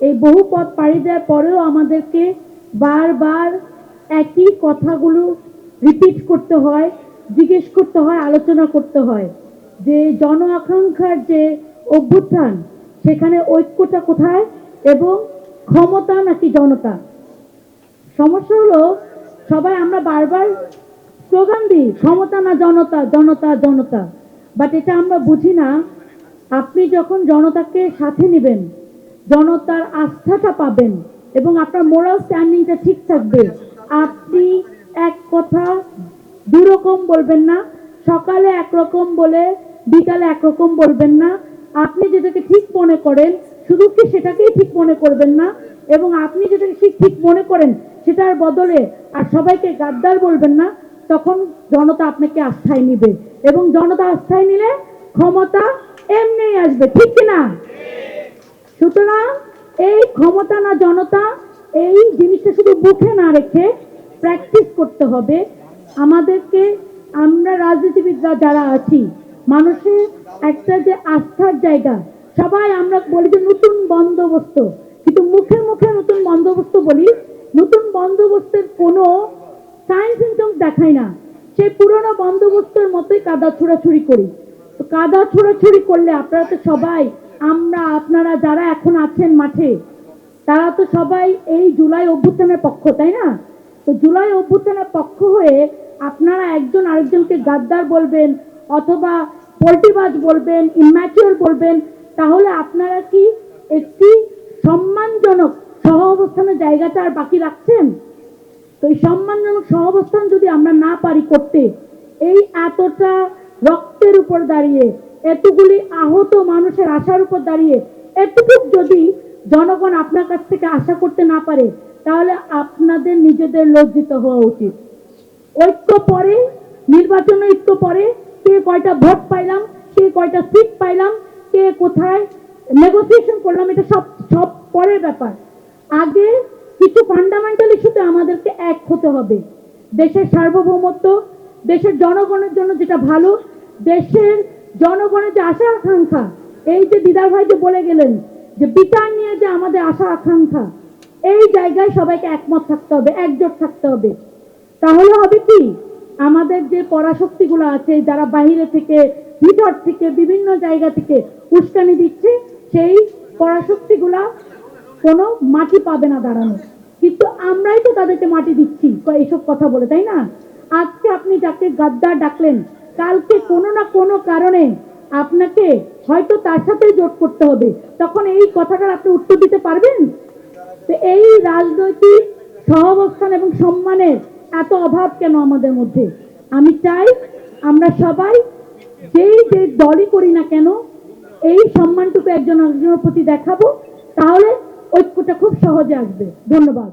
এই বহু পথ পাড়ি দেওয়ার পরেও আমাদেরকে বারবার একই কথাগুলো রিপিট করতে হয়, জিজ্ঞেস করতে হয়, আলোচনা করতে হয়। যে জন আকাঙ্ক্ষার যে অভ্যুত্থান, সেখানে ঐক্যটা কোথায় এবং ক্ষমতা নাকি জনতা? সমস্যা হলো, সবাই আমরা বারবার স্লোগান দিই, ক্ষমতা না জনতা জনতা জনতা। বাট এটা আমরা বুঝি না। আপনি যখন জনতাকে সাথে নেবেন জনতার আস্থাটা পাবেন এবং আপনার মোরাল স্ট্যান্ডিংটা ঠিক থাকবে। আপনি এক কথা দুরকম বলবেন না, সকালে একরকম বলে বিকালে একরকম বলবেন না। আপনি যেটাকে ঠিক মনে করেন, শুধু কি সেটাকেই ঠিক মনে করবেন না, এবং আপনি যেটাকে ঠিক ঠিক মনে করেন, সেটার বদলে আর সবাইকে গাদ্দার বলবেন না, তখন জনতা আপনাকে আস্থায় নিবে। এবং জনতা আস্থায় নিলে ক্ষমতা এমনি আসবে, ঠিক কিনা? সুতরাং এই ক্ষমতা না জনতা, এই জিনিসটা শুধু মুখে না রেখে প্র্যাকটিস করতে হবে। আমাদেরকে আমরা রাজনীতিবিদরা যারা আছি, মানুষের একটা যে আস্থার জায়গা, সবাই আমরা বলি যে নতুন বন্দোবস্ত। কিন্তু মুখে মুখে নতুন বন্দোবস্ত বলি, নতুন বন্দোবস্তের কোনো সাইন সিমটমস দেখাই না। সেই পুরনো বন্দোবস্তের মতোই কাদা ছোড়াছুড়ি করি। কাদা ছোড়াছুড়ি করলে আপনারা তো সবাই আমরা, আপনারা যারা এখন আছেন মাঠে, তারা তো সবাই এই জুলাই অভ্যুত্থানের পক্ষ, তাই না? তো জুলাই অভ্যুত্থানের পক্ষ হয়ে আপনারা একজন আরেকজনকে গাদ্দার বলবেন অথবা পোল্টিবাজ বলবেন ইম্যাচিওর বলবেন, তাহলে আপনারা কি একটি সম্মানজনক সহ অবস্থানের জায়গাটা আর বাকি রাখছেন? তো এই সম্মানজনক সহাবস্থান যদি আমরা না পারি করতে, এই এতটা রক্তের উপর দাঁড়িয়ে এতগুলি আহত মানুষের আশার উপর দাঁড়িয়ে এতটুক যদি জনগণ আপনার কাছ থেকে আশা করতে না পারে, তাহলে আপনাদের নিজেদের লজ্জিত হওয়া উচিত। ঐক্য পরে, নির্বাচন ঐক্য পরে, কে কয়টা ভোট পাইলাম, কে কয়টা সিট পাইলাম, কে কোথায় নেগোসিয়েশন করলাম, এটা সব সব পরের ব্যাপার। আগে কিছু ফান্ডামেন্টাল ইস্যুতে আমাদেরকে এক হতে হবে। দেশের সার্বভৌমত্ব, দেশের জনগণের জন্য যেটা ভালো, দেশের জনগণের যে আশা আকাঙ্ক্ষা, এই যে দিদার ভাই যে বলে গেলেন যে বিচার নিয়ে যে আমাদের আশা আকাঙ্ক্ষা, এই জায়গায় সবাইকে একমত থাকতে হবে, একজোট থাকতে হবে। তাহলে হবে কি? আমাদের যে পরাশক্তিগুলো আছে, যারা বাহিরে থেকে, ভিতর থেকে, বিভিন্ন জায়গা থেকে উস্কানি দিচ্ছে, সেই পরাশক্তিগুলা কোনো মাটি পাবে না দাঁড়ানো। কিন্তু আমরাই তো তাদেরকে মাটি দিচ্ছি, এইসব কথা বলে, তাই না? আজকে আপনি যাকে গাদ্দার ডাকলেন কালকে কোনো না কোনো কারণে আপনাকে হয়তো তার সাথেই জোট করতে হবে। তখন এই কথাটার আপনি উত্তর দিতে পারবেন? তো এই রাজনৈতিক সহাবস্থান এবং সম্মানের এত অভাব কেন আমাদের মধ্যে? আমি চাই আমরা সবাই যেই যে দলই করি না কেন, এই সম্মানটুকু একজন একজনের প্রতি দেখাবো, তাহলে ঐক্যটা খুব সহজে আসবে। ধন্যবাদ।